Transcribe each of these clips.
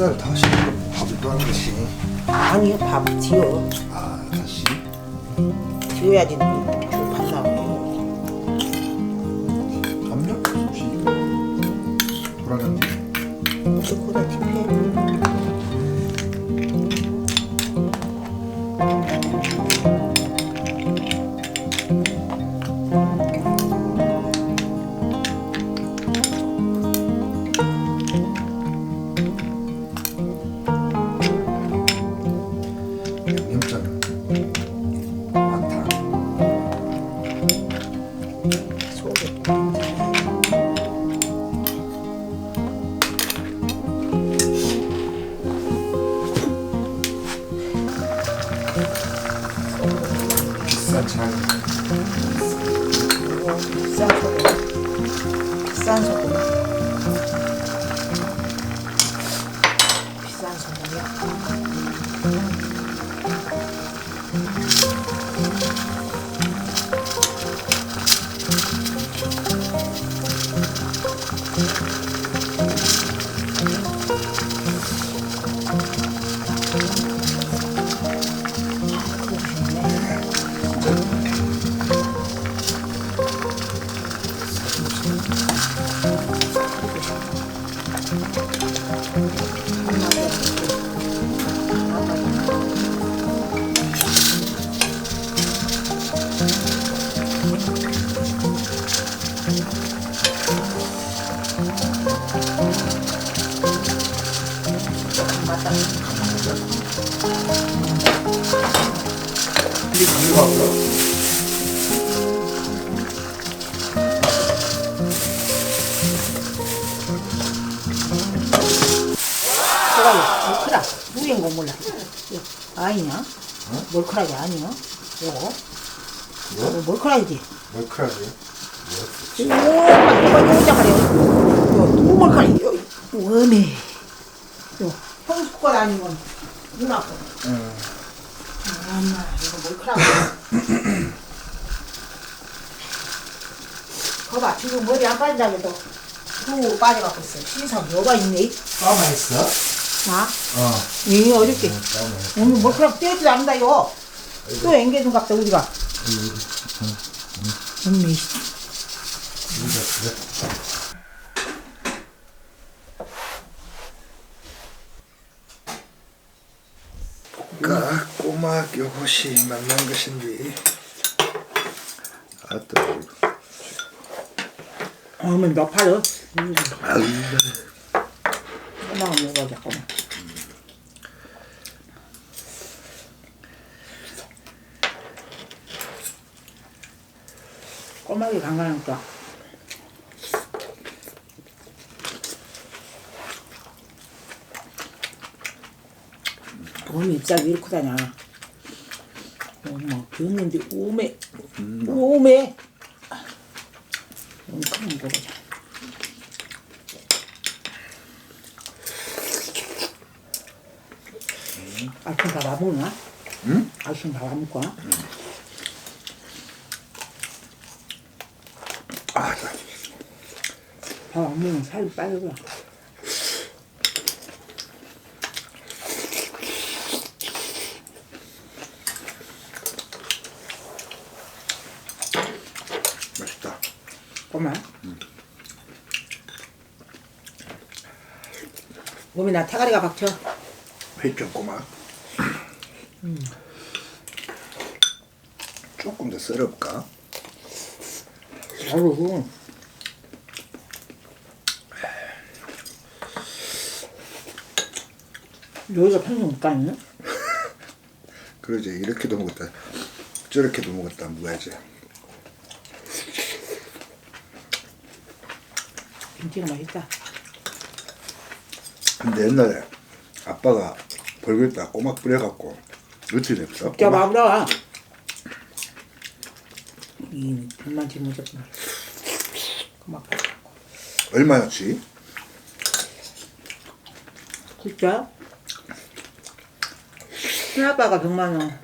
아빠 어제 식사를 다 하시고 밥을 또 하는 것이 아니요 밥 지어 아 다시? 지어야지 저밥 나와요? 압력 없이 돌아가는 그거다 tip해 몰카라 누구인 거 몰라 이거 아니냐 몰카락이 아니야 요거 이거 몰카락이지 멀크라지 오만 이거 혼자 가려 요 몰카락 요 워메 요 형수권 아니면 누나 거 응. 엄마 이거 몰카락 거봐 지금 머리 안 빠진다고 해도 후 빠져갖고 있어. 신상 뭐가 있네? 까마했어? 자 어. 이 어렵게. 오늘 머리카락 떼지도 않는다요. 또 앵겨준 갑다 우리가. 엄미. 까꼬 막 요것이 만난 것인데 아따 어머니 너 팔어. 아유 꼬막 먹어 잠깐만. 꼬막이 강간하니까. 어머니 왜 이렇게 크다냐. 어머, 비었는데 오메. 오메. 오늘 큰거 먹어보자. 아침 밥안 먹나? 응? 아침 밥안 먹고? 아밥안 먹으면 살이 빠져가. 맛있다 꼬마. 몸이 나 태가리가 박혀. 회전 꼬막 조금 더 썰을까? 아유. 여기가 평소 못 가니? 그러지 이렇게도 먹었다 저렇게도 먹었다 먹어야지 김치가 맛있다. 근데 옛날에 아빠가 벌거에다 꼬막 뿌려갖고 어떻게 됐어? 자, 마부라. 이 불만치 무섭구나. 그만 얼마였지? 진짜? 큰아빠가 100만 원,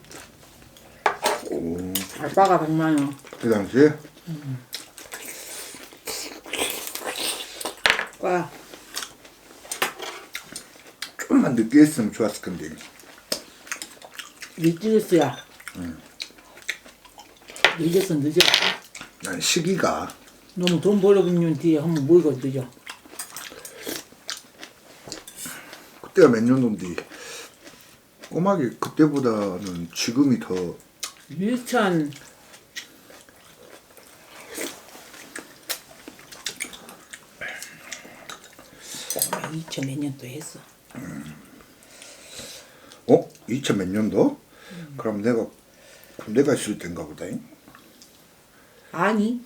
오, 아빠가 100만 원. 그 당시에? 와, 좀만 늦게 했으면 좋았을 건데 일찍했어야. 늦었어, 늦어. 난 시기가 너무 돈 벌어보면 뒤에 한번 모이고 늦어. 그때가 몇 년도인데 꼬막이 그때보다는 지금이 더 2000, 아, 2000몇 년도 했어. 어? 2000 몇 년도? 그럼 내가 군대가 있을 때인가 보다 아니,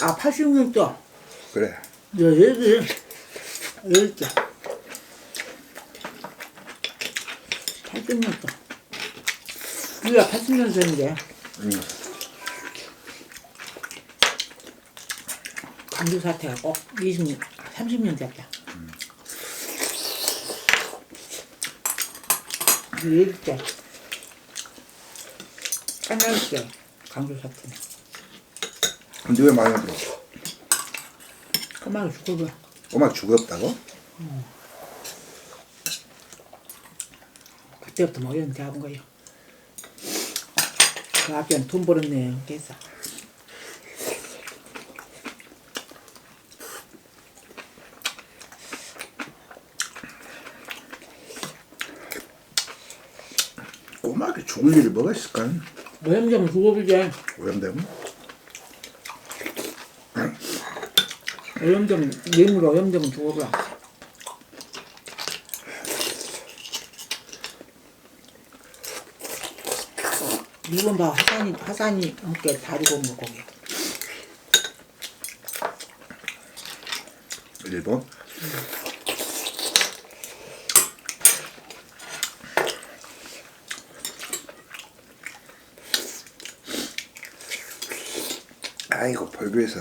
아, 80년도. 그래 야, 여기, 여기. 80년도. 우리가 80년생인데, 응. 사태가 꼭 20년, 30년 됐다. 까날 때, 강주 사태는. 근데 왜 많이 들어? 까마귀 죽어도 꼬막 죽었다고? 그때부터 모연 잡은 거예요. 그 앞에는 돈 벌었네, 그래서. 꼬막이 죽을 일이 뭐가 있을까? 모양점 죽어보자. 오염되면? 오염점, 뇌물 오염점은 죽어봐. 이건 봐, 화산이, 화산이 함께 다리고 온 거, 거기. 일본? 아이고 벌교에서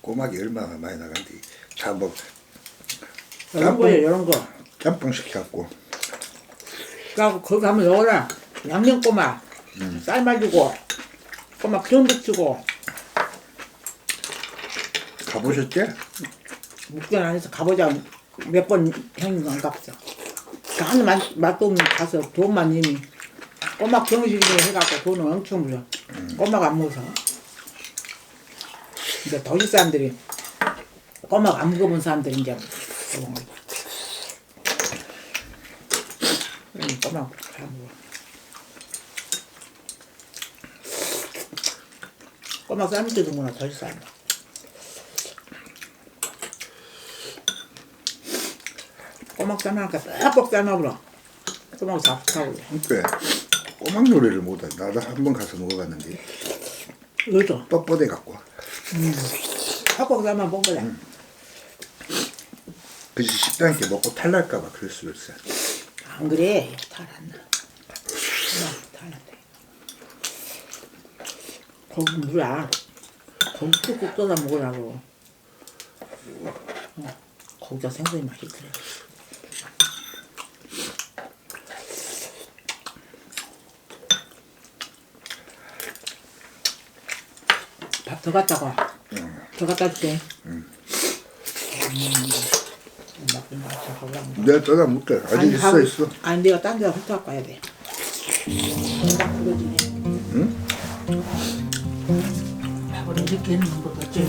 꼬막이 얼마나 많이 나간디 자뭐 이런 거예요, 이런 거. 짬뽕 시켜갖고 그래갖고 거기 가면 넣어라. 양념 꼬막, 쌀 말리고, 꼬막 기름 붙이고, 가보셨지? 묵전 안에서 가보자. 몇 번 형님 안 갔어. 한 맛, 맛도 없는 가서 돈만 이미 꼬막 경식이 해갖고 돈을 엄청 물어. 꼬막 안 먹어서. 이제 도시 사람들이 꼬막 안 먹어본 사람들이 이제 먹은 거야. 꼬막 잘 먹어. 꼬막 삶을 때 드구나 도시 사람. 꼬막 삶아니까 뻑뻑 삶아버려. 꼬막 잡수타고. 그래 꼬막 요리를 못해 나도 한 번 가서 먹어봤는데 여기서 뻣뻣해 갖고 뻑뻑 삶아 먹어라. 그치 식당 이렇게 먹고 탈날까봐 그럴 수도 있어 안 그래? 탈안 나. 탈안 돼. 거기 물야. 거기 뚝뚝 떠다 먹으라고. 어, 거기다 생선이 맛있더래. 밥 더 갖다가. 더 갖다 줄게. 음. 나쁜 맛이 하려고. 내가 떠다 못해 아직 아니, 있어 하고- 있어 아니 내가 딴 데다 훑어갖고 가야 돼. 딱 부러지네. 응? 밥을 이렇게 해놓는 것도 어쩌